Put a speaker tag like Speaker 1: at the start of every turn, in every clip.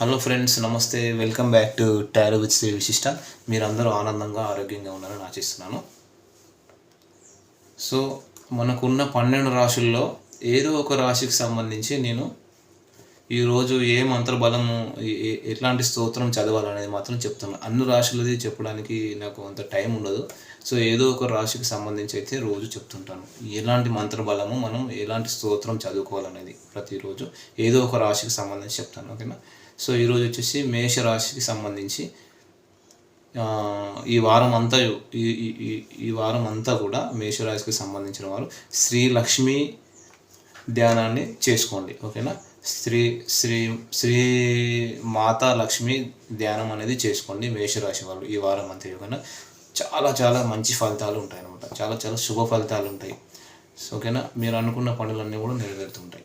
Speaker 1: Hello friends నమస్తే. Welcome back to tyre with Shri Vishishta మీరందరూ ఆనందంగా ఆరోగ్యంగా ఉన్నారని ఆశిస్తున్నాను సో మనకున్న పన్నెండు రాశుల్లో ఏదో ఒక రాశికి సంబంధించి నేను ఈరోజు ఏ మంత్రబలము ఏ- ఎట్లాంటి స్తోత్రం చదవాలనేది మాత్రం చెప్తున్నాను అన్ని రాశులది చెప్పడానికి నాకు అంత టైం ఉండదు. సో ఏదో ఒక రాశికి సంబంధించి అయితే రోజు చెప్తుంటాను. ఎలాంటి మంత్రబలము మనం ఎలాంటి స్తోత్రం చదువుకోవాలనేది ప్రతిరోజు ఏదో ఒక రాశికి సంబంధించి చెప్తాను. ఓకేనా? సో ఈరోజు వచ్చేసి మేషరాశికి సంబంధించి ఈ వారం అంతా ఈ ఈ- వారం అంతా కూడా మేషరాశికి సంబంధించిన వారు శ్రీ లక్ష్మీ ధ్యానాన్ని చేసుకోండి. ఓకేనా? శ్రీ శ్రీ శ్రీ మాతా లక్ష్మి ధ్యానం అనేది చేసుకోండి మేషరాశి వాళ్ళు ఈ వారం అంతా ఓకేనా? చాలా చాలా మంచి ఫలితాలు ఉంటాయి అనమాట చాలా చాలా శుభ ఫలితాలు ఉంటాయి. సో ఓకేనా? మీరు అనుకున్న పనులన్నీ కూడా నెరవేరుతుంటాయి.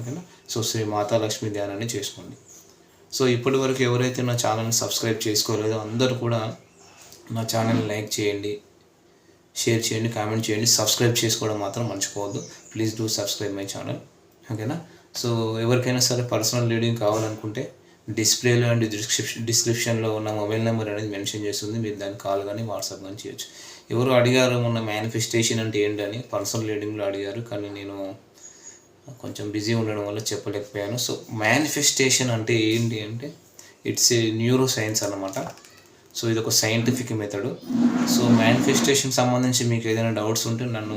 Speaker 1: ఓకేనా? సో శ్రీ మాతా లక్ష్మి ధ్యానాన్ని చేసుకోండి. సో ఇప్పటి వరకు ఎవరైతే నా ఛానల్ని సబ్స్క్రైబ్ చేసుకోలేదో అందరూ కూడా నా ఛానల్ని లైక్ చేయండి షేర్ చేయండి కామెంట్ చేయండి. సబ్స్క్రైబ్ చేసుకోవడం మాత్రం మర్చిపోవద్దు. Please do subscribe my channel. ఓకేనా? సో ఎవరికైనా సరే పర్సనల్ రీడింగ్ కావాలనుకుంటే డిస్ప్లేలో అండ్ డిస్క్రిప్షన్ డిస్క్రిప్షన్లో ఉన్న మొబైల్ నెంబర్ అనేది మెన్షన్ చేస్తుంది. మీరు దాన్ని కాల్ కానీ వాట్సాప్ కానీ చేయొచ్చు. ఎవరు అడిగారు మొన్న మేనిఫెస్టేషన్ అంటే ఏంటని పర్సనల్ రీడింగ్లో అడిగారు. కానీ నేను కొంచెం బిజీ ఉండడం వల్ల చెప్పలేకపోయాను. సో మేనిఫెస్టేషన్ అంటే ఏంటి అంటే ఇట్స్ ఏ న్యూరో సైన్స్ అనమాట సో ఇది ఒక సైంటిఫిక్ మెథడ్ సో మేనిఫెస్టేషన్ సంబంధించి మీకు ఏదైనా డౌట్స్ ఉంటే నన్ను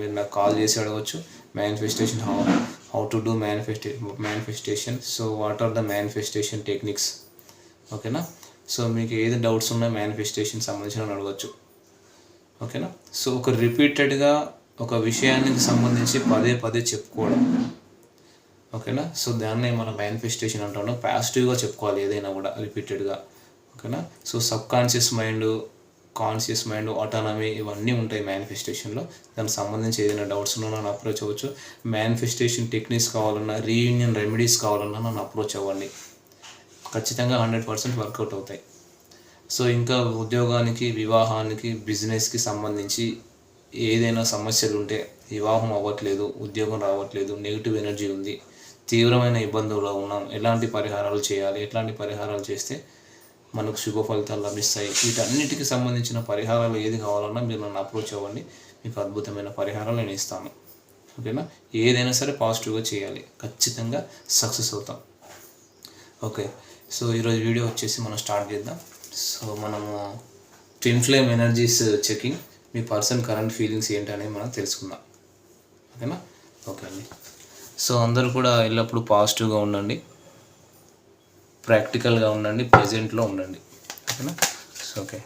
Speaker 1: మీరు నాకు కాల్ చేసి అడగవచ్చు manifestation how how to do manifest manifestation so what are the manifestation techniques ఓకేనా సో మీకు ఏది డౌట్స్ ఉన్నా మేనిఫెస్టేషన్ సంబంధించిన అడగవచ్చు ఓకేనా సో ఒక రిపీటెడ్గా ఒక విషయానికి సంబంధించి పదే పదే చెప్పుకోవడం. ఓకేనా? సో దాన్నే మనం మేనిఫెస్టేషన్ అంటాము. పాజిటివ్గా చెప్పుకోవాలి ఏదైనా కూడా రిపీటెడ్గా ఓకేనా? So subconscious mind conscious mind autonomy ఇవన్నీ ఉంటాయి మేనిఫెస్టేషన్లో దానికి సంబంధించి ఏదైనా డౌట్స్ ఉన్నా నన్ను అప్రోచ్ అవ్వచ్చు. మేనిఫెస్టేషన్ టెక్నిక్స్ కావాలన్నా రీయూనియన్ రెమెడీస్ కావాలన్నా నన్ను అప్రోచ్ అవ్వండి. ఖచ్చితంగా హండ్రెడ్ పర్సెంట్ వర్కౌట్ అవుతాయి. సో ఇంకా ఉద్యోగానికి వివాహానికి బిజినెస్కి సంబంధించి ఏదైనా సమస్యలు ఉంటే వివాహం అవ్వట్లేదు ఉద్యోగం రావట్లేదు నెగిటివ్ ఎనర్జీ ఉంది తీవ్రమైన ఇబ్బందుల్లో ఉన్నాం ఎలాంటి పరిహారాలు చేయాలి ఎట్లాంటి పరిహారాలు చేస్తే మనకు శుభ ఫలితాలు లభిస్తాయి? వీటన్నిటికి సంబంధించిన పరిహారాలు ఏది కావాలన్నా మీరు నన్ను అప్రోచ్ అవ్వండి. మీకు అద్భుతమైన పరిహారాలు నేను ఇస్తాను. ఓకేనా? ఏదైనా సరే పాజిటివ్గా చేయాలి. ఖచ్చితంగా సక్సెస్ అవుతాం. ఓకే. సో ఈరోజు వీడియో వచ్చేసి మనం స్టార్ట్ చేద్దాం. సో మనము ట్విన్ ఫ్లేమ్ ఎనర్జీస్ చెకింగ్ మీ పర్సన్ కరెంట్ ఫీలింగ్స్ ఏంటనేది మనం తెలుసుకుందాం. ఓకేనా? ఓకే అండి. సో అందరూ కూడా ఎల్లప్పుడూ పాజిటివ్గా ఉండండి. ప్రాక్టికల్గా ఉండండి. ప్రజెంట్లో ఉండండి. ఓకేనా? So okay.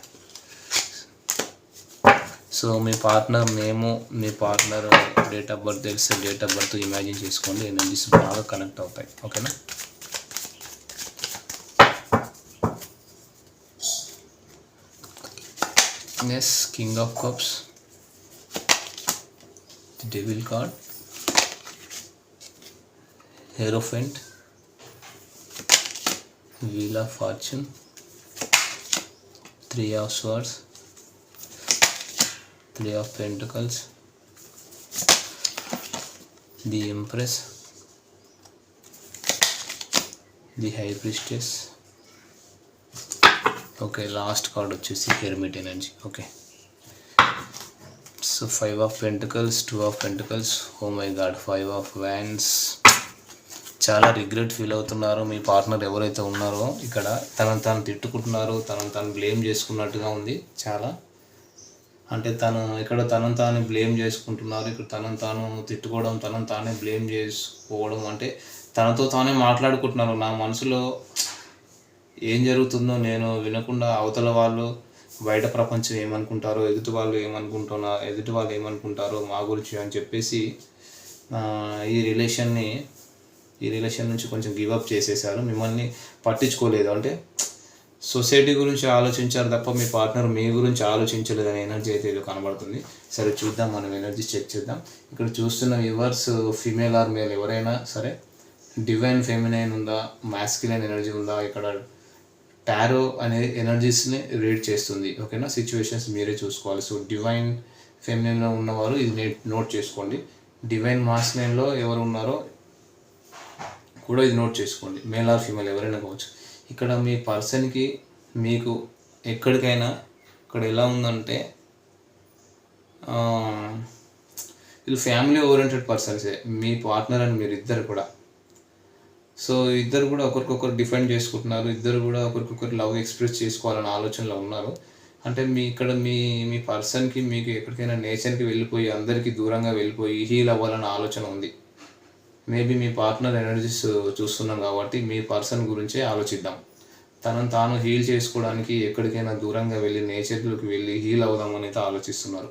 Speaker 1: సో మీ పార్ట్నర్ నేము మీ పార్ట్నర్ డేట్ ఆఫ్ బర్త్ తెలిస్తే డేట్ ఆఫ్ బర్త్ ఇమాజిన్ చేసుకోండి. ఎనర్జీస్ బాగా కనెక్ట్ అవుతాయి. ఓకేనా? Yes, King of Cups. The Devil card. Hierophant. Wheel of Fortune. Three of Swords. Three of Pentacles. The Empress. The High Priestess. Okay last card వచ్చేసి hermit energy okay. So five of pentacles two of pentacles oh my god five of wands చాలా regret feel అవుతున్నారు మీ partner ఎవరైతే ఉన్నారో. ఇక్కడ తనను తాను తిట్టుకుంటున్నారు తనను తాను బ్లేమ్ చేసుకున్నట్టుగా ఉంది. చాలా. అంటే తను ఇక్కడ తనను తాను బ్లేమ్ చేసుకుంటున్నారు ఇక్కడ తనను తాను తిట్టుకోవడం తనను తానే బ్లేమ్ చేసుకోవడం. అంటే తనతో తానే మాట్లాడుకుంటున్నారు. నా మనసులో ఏం జరుగుతుందో నేను వినకుండా అవతల వాళ్ళు బయట ప్రపంచం ఏమనుకుంటారో ఎదుటి వాళ్ళు ఏమనుకుంటున్నా ఎదుటి వాళ్ళు ఏమనుకుంటారో మా గురించి అని చెప్పేసి ఈ రిలేషన్ని ఈ రిలేషన్ నుంచి కొంచెం గివప్ చేసేసారు. మిమ్మల్ని పట్టించుకోలేదు. అంటే సొసైటీ గురించి ఆలోచించారు తప్ప మీ పార్ట్నర్ మీ గురించి ఆలోచించలేదు అనే ఎనర్జీ అయితే ఇది కనబడుతుంది. సరే చూద్దాం మనం ఎనర్జీ చెక్ చేద్దాం. ఇక్కడ చూస్తున్న వ్యూవర్స్ ఫీమేల్ ఆర్ మేల్ ఎవరైనా సరే డివైన్ ఫెమినైన్ ఉందా మాస్కిలైన్ ఎనర్జీ ఉందా ఇక్కడ టారో అనే ఎనర్జీస్ని రీడ్ చేస్తుంది. ఓకేనా సిచ్యువేషన్స్ మీరే చూసుకోవాలి. సో డివైన్ ఫెమినిన్లో ఉన్నవారు ఇది నేట్ నోట్ చేసుకోండి. డివైన్ మాస్లైన్లో ఎవరు ఉన్నారో కూడా ఇది నోట్ చేసుకోండి. మేల్ ఆర్ ఫీమేల్ ఎవరైనా కావచ్చు. ఇక్కడ మీ పర్సన్కి మీకు ఎక్కడికైనా ఇక్కడ ఎలా ఉందంటే వీళ్ళు ఫ్యామిలీ ఓరియంటెడ్ పర్సన్సే మీ పార్ట్నర్ అండ్ మీరు ఇద్దరు కూడా. సో ఇద్దరు కూడా ఒకరికొకరు డిఫెండ్ చేసుకుంటున్నారు ఇద్దరు కూడా ఒకరికొకరు లవ్ ఎక్స్ప్రెస్ చేసుకోవాలనే ఆలోచనలో ఉన్నారు. అంటే మీ ఇక్కడ మీ మీ పర్సన్కి మీకు ఎక్కడికైనా నేచర్కి వెళ్ళిపోయి అందరికీ దూరంగా వెళ్ళిపోయి హీల్ అవ్వాలనే ఆలోచన ఉంది. మేబీ మీ పార్ట్నర్ ఎనర్జీస్ చూస్తున్నాం కాబట్టి మీ పర్సన్ గురించే ఆలోచిద్దాం. తనను తాను హీల్ చేసుకోవడానికి ఎక్కడికైనా దూరంగా వెళ్ళి నేచర్లోకి వెళ్ళి హీల్ అవుదామని అయితే ఆలోచిస్తున్నారు.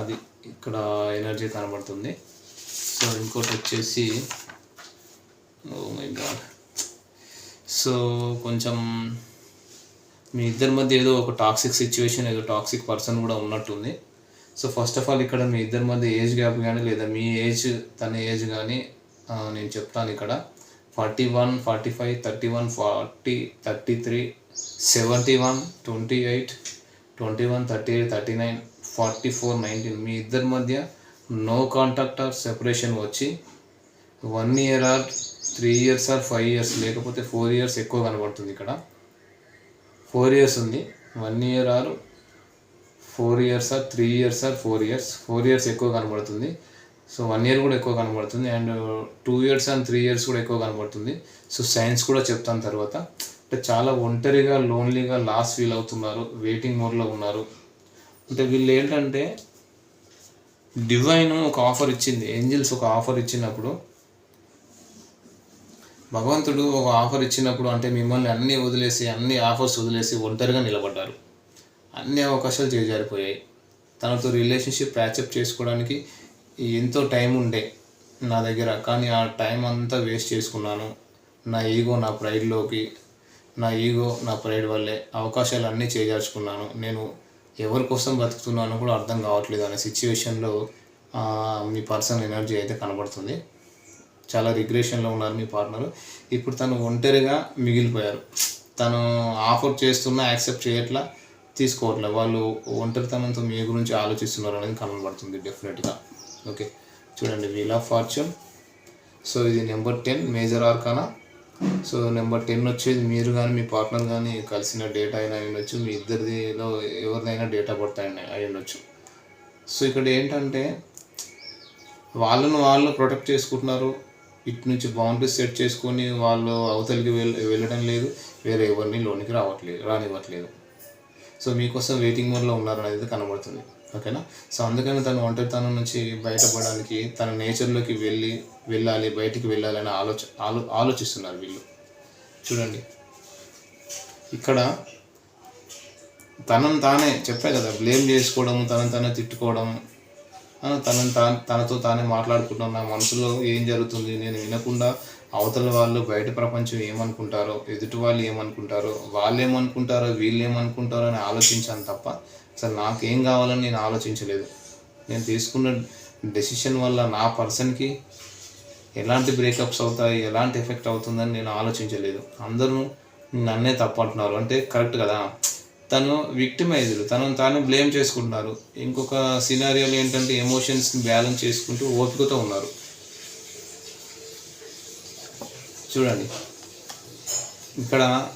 Speaker 1: అది ఇక్కడ ఎనర్జీ కనబడుతుంది. సో ఇంకోటి వచ్చేసి ఓ మై గాడ్ సో కొంచెం మీ ఇద్దరి మధ్య ఏదో ఒక టాక్సిక్ సిచ్యువేషన్ ఏదో టాక్సిక్ పర్సన్ కూడా ఉన్నట్టుంది. సో ఫస్ట్ ఆఫ్ ఆల్ ఇక్కడ మీ ఇద్దరి మధ్య ఏజ్ గ్యాప్ కానీ లేదా మీ ఏజ్ తన ఏజ్ కానీ నేను చెప్తాను ఇక్కడ. Forty one forty five thirty one forty thirty three seventy one twenty eight twenty one thirty eight thirty nine forty four nineteen. మీ ఇద్దరి మధ్య నో కాంటాక్ట్ ఆర్ సెపరేషన్ వచ్చి one year or three years or five years లేకపోతే four years ఎక్కువ కనబడుతుంది ఇక్కడ. Four years ఉంది. One year or four years or three years or four years four years ఎక్కువ కనబడుతుంది. సో వన్ ఇయర్ కూడా ఎక్కువ కనబడుతుంది and two years and three years కూడా ఎక్కువ కనబడుతుంది. సో సైన్స్ కూడా చెప్తాను తర్వాత. అంటే చాలా ఒంటరిగా లోన్లీగా లాస్ ఫీల్ అవుతున్నారు వెయిటింగ్ మోడ్లో ఉన్నారు. అంటే వీళ్ళు ఏంటంటే డివైన్ ఒక ఆఫర్ ఇచ్చింది ఏంజిల్స్ ఒక ఆఫర్ ఇచ్చినప్పుడు భగవంతుడు ఒక ఆఫర్ ఇచ్చినప్పుడు అంటే మిమ్మల్ని అన్నీ వదిలేసి అన్ని ఆఫర్స్ వదిలేసి ఒంటరిగా నిలబడ్డారు. అన్ని అవకాశాలు చేజారిపోయాయి. తనతో రిలేషన్షిప్ ప్యాచప్ చేసుకోవడానికి ఎంతో టైం ఉండే నా దగ్గర. కానీ ఆ టైం అంతా వేస్ట్ చేసుకున్నాను. నా ఈగో నా ప్రైడ్లోకి నా ఈగో నా ప్రైడ్ వల్లే అవకాశాలు అన్నీ చేజార్చుకున్నాను. నేను ఎవరి కోసం బతుకుతున్నానో కూడా అర్థం కావట్లేదు అనే సిచ్యువేషన్లో మీ పర్సనల్ ఎనర్జీ అయితే కనబడుతుంది. చాలా రిగ్రెషన్లో ఉన్నారు మీ పార్ట్నర్ ఇప్పుడు తను ఒంటరిగా మిగిలిపోయారు. తను ఆఫర్ చేస్తున్నా యాక్సెప్ట్ చేయట్లా తీసుకోవట్లే. వాళ్ళు ఒంటరితనంతో మీ గురించి ఆలోచిస్తున్నారు అనేది కనబడుతుంది డెఫినెట్గా ఓకే చూడండి వీల్ ఆఫ్ ఫార్చ్యూన్ సో ఇది number ten major arcana so number ten వచ్చేది మీరు కానీ మీ పార్ట్నర్ కానీ కలిసిన డేటా అయినా అయ్యుండొచ్చు ఉండొచ్చు. మీ ఇద్దరిదిలో ఎవరిదైనా డేటా బర్త్ అయినా అయి ఉండొచ్చు. సో ఇక్కడ ఏంటంటే వాళ్ళను వాళ్ళు ప్రొటెక్ట్ చేసుకుంటున్నారు. ఇటు నుంచి బౌండరీస్ సెట్ చేసుకొని వాళ్ళు అవతలికి వెళ్ళ వెళ్ళడం లేదు. వేరే ఎవరిని లోనికి రావట్లేదు రానివ్వట్లేదు. సో మీకోసం వెయిటింగ్ మోడ్లో ఉన్నారు అనేది కనబడుతుంది. ఓకేనా? సో అందుకని తను ఒంటరితనం నుంచి బయటపడడానికి తన నేచర్లోకి వెళ్ళి వెళ్ళాలి బయటికి వెళ్ళాలని ఆలోచ ఆలో ఆలోచిస్తున్నారు వీళ్ళు. చూడండి. ఇక్కడ తనను తానే చెప్పా కదా బ్లేమ్ చేసుకోవడం తనను తానే తిట్టుకోవడం తనను తా తనతో తానే మాట్లాడుకుంటున్నాను నా మనసులో ఏం జరుగుతుంది? నేను వినకుండా అవతల వాళ్ళు బయట ప్రపంచం ఏమనుకుంటారో ఎదుటి వాళ్ళు ఏమనుకుంటారో వాళ్ళు ఏమనుకుంటారో వీళ్ళు ఏమనుకుంటారో అని ఆలోచించాను తప్ప అసలు నాకేం కావాలని నేను ఆలోచించలేదు. నేను తీసుకున్న డెసిషన్ వల్ల నా పర్సన్కి ఎలాంటి బ్రేకప్స్ అవుతాయి ఎలాంటి ఎఫెక్ట్ అవుతుందని నేను ఆలోచించలేదు. అందరూ నన్నే తప్పంటున్నారు అంటే కరెక్ట్ కదా? తను విక్టిమైజ్డ్ తనను తాను బ్లేమ్ చేసుకుంటున్నారు. ఇంకొక సినారియోలు ఏంటంటే ఎమోషన్స్ని బ్యాలెన్స్ చేసుకుంటూ ఓపికతో ఉన్నారు. చూడండి. ఇక్కడ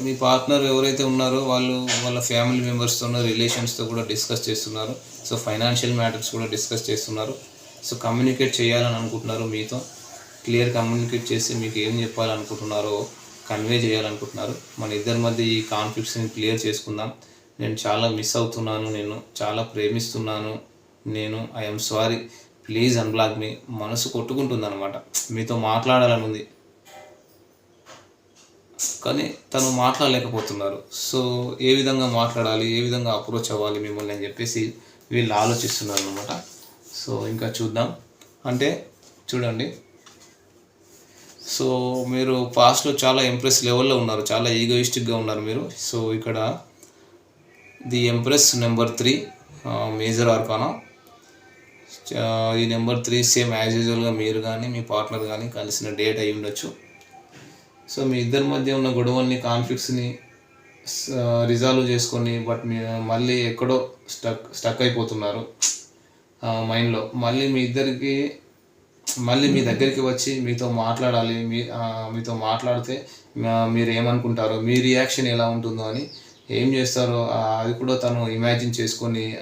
Speaker 1: మీ పార్ట్నర్ ఎవరైతే ఉన్నారో వాళ్ళు వాళ్ళ ఫ్యామిలీ మెంబర్స్తో రిలేషన్స్తో కూడా డిస్కస్ చేస్తున్నారు. సో ఫైనాన్షియల్ మ్యాటర్స్ కూడా డిస్కస్ చేస్తున్నారు. సో కమ్యూనికేట్ చేయాలని అనుకుంటున్నారు మీతో. క్లియర్ కమ్యూనికేట్ చేసి మీకు ఏం చెప్పాలనుకుంటున్నారో కన్వే చేయాలనుకుంటున్నారు. మన ఇద్దరి మధ్య ఈ కాన్ఫ్లిక్ట్స్ని క్లియర్ చేసుకుందాం. నేను చాలా మిస్ అవుతున్నాను. నేను చాలా ప్రేమిస్తున్నాను. నేను ఐఎమ్ సారీ ప్లీజ్ అన్బ్లాక్ మీ మనసు కొట్టుకుంటుంది అనమాట మీతో మాట్లాడాలని ఉంది. కానీ తను మాట్లాడలేకపోతున్నారు. సో ఏ విధంగా మాట్లాడాలి? ఏ విధంగా అప్రోచ్ అవ్వాలి మిమ్మల్ని అని చెప్పేసి వీళ్ళు ఆలోచిస్తున్నారు అనమాట సో ఇంకా చూద్దాం. అంటే చూడండి. సో మీరు పాస్ట్లో చాలా ఎంప్రెస్ లెవెల్లో ఉన్నారు. చాలా ఈగోయిస్టిక్గా ఉన్నారు మీరు. సో ఇక్కడ the empress number three major arcana ఈ నెంబర్ త్రీ సేమ్ యాజ్ యూజువల్గా మీరు కానీ మీ పార్ట్నర్ కానీ కలిసిన డేట్ అయి ఉండొచ్చు. సో మీ ఇద్దరి మధ్య ఉన్న గొడవల్ని కాన్ఫ్లిక్ట్స్ని రిజాల్వ్ చేసుకొని బట్ మీ మళ్ళీ ఎక్కడో స్టక్ స్టక్ అయిపోతున్నారు. మైండ్లో మళ్ళీ మీ ఇద్దరికి మళ్ళీ మీ దగ్గరికి వచ్చి మీతో మాట్లాడాలి మీ మీతో మాట్లాడితే మీరు ఏమనుకుంటారో మీ రియాక్షన్ ఎలా ఉంటుందో అని ఏం చేస్తారో అది కూడా తను ఇమాజిన్ చేసుకొని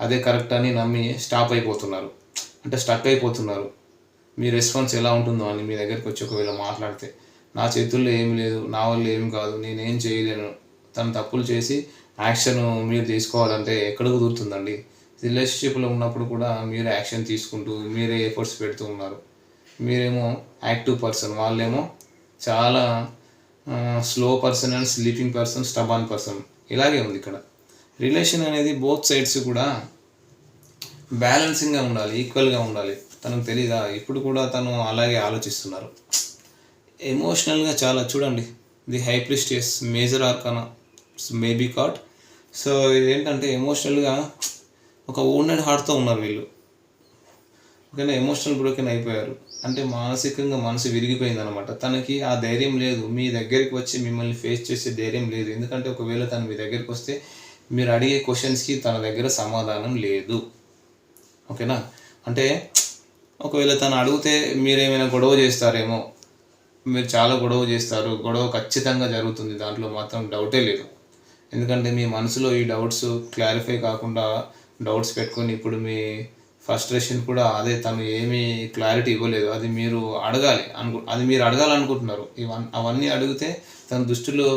Speaker 1: అదే కరెక్ట్ అని నమ్మి స్టాప్ అయిపోతున్నారు. అంటే స్టక్ అయిపోతున్నారు. మీ రెస్పాన్స్ ఎలా ఉంటుందో అని మీ దగ్గరికి వచ్చి ఒకవేళ మాట్లాడితే. నా చేతుల్లో ఏమి లేదు నా వల్ల ఏం కాదు నేనేం చేయలేను. తను తప్పులు చేసి యాక్షన్ మీరు తీసుకోవాలంటే ఎక్కడ కుదురుతుందండి రిలేషన్షిప్లో ఉన్నప్పుడు కూడా మీరు యాక్షన్ తీసుకుంటూ మీరే ఎఫర్ట్స్ పెడుతూ ఉన్నారు. మీరేమో యాక్టివ్ పర్సన్ వాళ్ళేమో చాలా slow person and sleeping person stubborn person ఇలాగే ఉంది ఇక్కడ. రిలేషన్ అనేది బోత్ సైడ్స్ కూడా బ్యాలెన్సింగ్గా ఉండాలి ఈక్వల్గా ఉండాలి. తనకు తెలీదా? ఇప్పుడు కూడా తను అలాగే ఆలోచిస్తున్నారు. ఎమోషనల్గా చాలా చూడండి. The high priestess major arcana maybe caught so ఏంటంటే ఎమోషనల్గా ఒక ఓనెడ్ హార్ట్తో ఉన్నారు వీళ్ళు. ఓకేనా? ఎమోషనల్ బ్రోకెన్ అయిపోయారు. అంటే మానసికంగా మనసు విరిగిపోయింది అనమాట తనకి ఆ ధైర్యం లేదు. మీ దగ్గరికి వచ్చి మిమ్మల్ని ఫేస్ చేసే ధైర్యం లేదు. ఎందుకంటే ఒకవేళ తను మీ దగ్గరికి వస్తే మీరు అడిగే క్వశ్చన్స్కి తన దగ్గర సమాధానం లేదు. ఓకేనా? అంటే ఒకవేళ తను అడిగితే మీరేమైనా గొడవ చేస్తారేమో. మీరు చాలా గొడవ చేస్తారు. గొడవ ఖచ్చితంగా జరుగుతుంది. దాంట్లో మాత్రం డౌటే లేదు. ఎందుకంటే మీ మనసులో ఈ డౌట్స్ క్లారిఫై కాకుండా డౌట్స్ పెట్టుకొని ఇప్పుడు మీ ఫ్రస్ట్రేషన్ కూడా అదే తను ఏమీ క్లారిటీ ఇవ్వలేదు. అది మీరు అడగాలి అనుకు అది మీరు అడగాలనుకుంటున్నారు. ఇవన్నీ అవన్నీ అడిగితే తన దృష్టిలో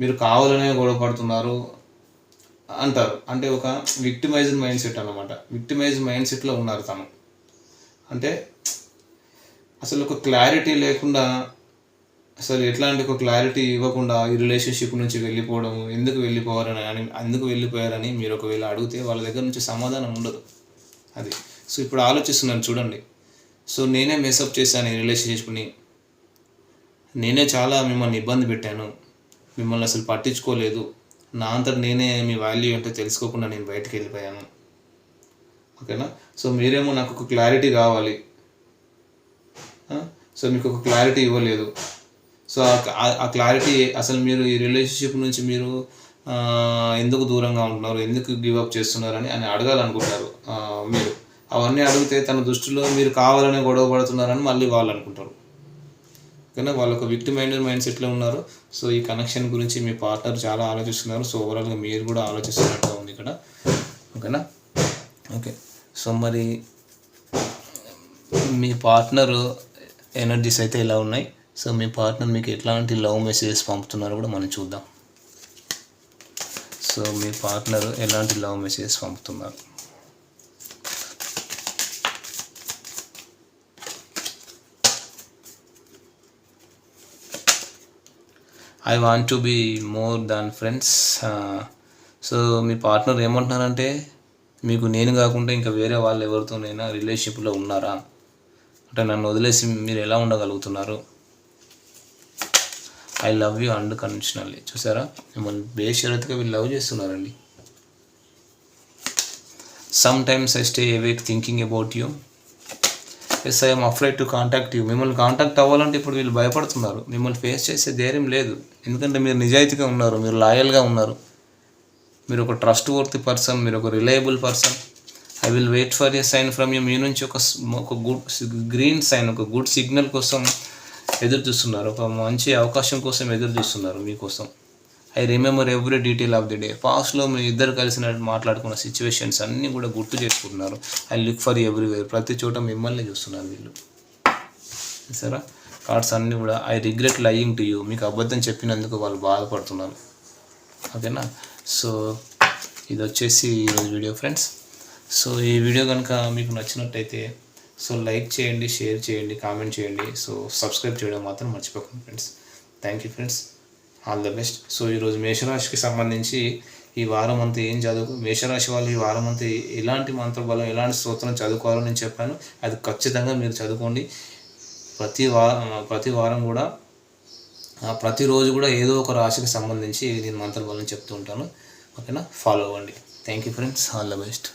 Speaker 1: మీరు కావాలనే గొడవ పడుతున్నారు అంటారు. అంటే ఒక విక్టిమైజ్డ్ మైండ్ సెట్ అనమాట విక్టిమైజ్డ్ మైండ్ సెట్లో ఉన్నారు తను. అంటే అసలు ఒక క్లారిటీ లేకుండా అసలు ఎట్లాంటి ఒక క్లారిటీ ఇవ్వకుండా ఈ రిలేషన్షిప్ నుంచి వెళ్ళిపోవడం ఎందుకు వెళ్ళిపోవాలని అని ఎందుకు వెళ్ళిపోయారని మీరు ఒకవేళ అడిగితే వాళ్ళ దగ్గర నుంచి సమాధానం ఉండదు. అది. సో ఇప్పుడు ఆలోచిస్తున్నాను చూడండి. సో నేనే మెసప్ చేశాను ఈ రిలేషన్షిప్ని నేనే చాలా మిమ్మల్ని ఇబ్బంది పెట్టాను. మిమ్మల్ని అసలు పట్టించుకోలేదు. నా అంతట నేనే మీ వాల్యూ ఏంటో తెలుసుకోకుండా నేను బయటకు వెళ్ళిపోయాను. ఓకేనా? సో మీరేమో నాకు ఒక క్లారిటీ కావాలి సో మీకు ఒక క్లారిటీ ఇవ్వలేదు. సో ఆ- క్లారిటీ అసలు మీరు ఈ రిలేషన్షిప్ నుంచి మీరు ఎందుకు దూరంగా ఉంటున్నారు? ఎందుకు గివ్ అప్ చేస్తున్నారు అని అని అడగాలనుకుంటారు. మీరు. అవన్నీ అడిగితే తన దృష్టిలో మీరు కావాలనే గొడవ పడుతున్నారని మళ్ళీ వాళ్ళు అనుకుంటారు. ఓకేనా? వాళ్ళ ఒక విక్టి మైండెడ్ మైండ్ సెట్లో ఉన్నారు. సో ఈ కనెక్షన్ గురించి మీ పార్ట్నర్ చాలా ఆలోచిస్తున్నారు. సో ఓవరాల్గా మీరు కూడా ఆలోచిస్తున్నట్టుగా ఉంది ఇక్కడ. ఓకేనా? ఓకే. సో మరి మీ పార్ట్నర్ ఎనర్జీస్ అయితే ఇలా ఉన్నాయి. సో మీ పార్ట్నర్ మీకు ఎట్లాంటి లవ్ మెసేజెస్ పంపుతున్నారో కూడా మనం చూద్దాం. సో మీ పార్ట్నర్ ఎలాంటి లవ్ మెసేజెస్ పంపుతున్నారు? I want to be more than friends so me partner ఏమంటున్నారంటే మీకు నేను కాకుండా ఇంకా వేరే వాళ్ళు ఎవరితోనైనా రిలేషన్షిప్లో ఉన్నారా? అంటే నన్ను వదిలేసి మీరు ఎలా ఉండగలుగుతున్నారు? ఐ లవ్ యూ అన్కండిషనల్లీ చూసారా? మిమ్మల్ని బేషరత్గా వీళ్ళు లవ్ చేస్తున్నారండి. Sometimes I stay awake thinking about you yes I'm afraid to contact you మిమ్మల్ని కాంటాక్ట్ అవ్వాలంటే ఇప్పుడు వీళ్ళు భయపడుతున్నారు. మిమ్మల్ని ఫేస్ చేసే ధైర్యం లేదు. ఎందుకంటే మీరు నిజాయితీగా ఉన్నారు మీరు లాయల్గా ఉన్నారు. మీరు ఒక ట్రస్ట్ వర్త్ పర్సన్ మీరు ఒక reliable person I will wait for a sign from you మీ నుంచి ఒక ఒక గుడ్ గ్రీన్ సైన్ ఒక గుడ్ సిగ్నల్ కోసం ఎదురు చూస్తున్నారు ఒక మంచి అవకాశం కోసం ఎదురు చూస్తున్నారు మీకోసం. I remember every detail of the day. పాస్ట్లో మీ ఇద్దరు కలిసినట్టు మాట్లాడుకున్న సిచ్యువేషన్స్ అన్నీ కూడా గుర్తు చేసుకుంటున్నారు. I look for everywhere. ప్రతి చోట మిమ్మల్ని చూస్తున్నారు వీళ్ళు. సరే కార్డ్స్ అన్నీ కూడా I regret lying to you. మీకు అబద్ధం చెప్పినందుకు వాళ్ళు బాధపడుతున్నారు. ఓకేనా? సో ఇది వచ్చేసి ఈరోజు వీడియో ఫ్రెండ్స్. సో ఈ వీడియో కనుక మీకు నచ్చినట్టయితే సో లైక్ చేయండి షేర్ చేయండి కామెంట్ చేయండి. సో సబ్స్క్రైబ్ చేయడం మాత్రం మర్చిపోకండి friends. Thank you friends all the best so ఈరోజు మేషరాశికి సంబంధించి ఈ వారం అంతా ఏం చదువు మేషరాశి వాళ్ళు ఈ వారం అంతా ఎలాంటి మంత్రబలం ఎలాంటి స్తోత్రం చదువుకోవాలో నేను చెప్పాను. అది ఖచ్చితంగా మీరు చదువుకోండి. ప్రతి వారం ప్రతి వారం కూడా ప్రతిరోజు కూడా ఏదో ఒక రాశికి సంబంధించి నేను మంత్రబలం చెప్తూ ఉంటాను. ఓకేనా? ఫాలో అవ్వండి. Thank you friends all the best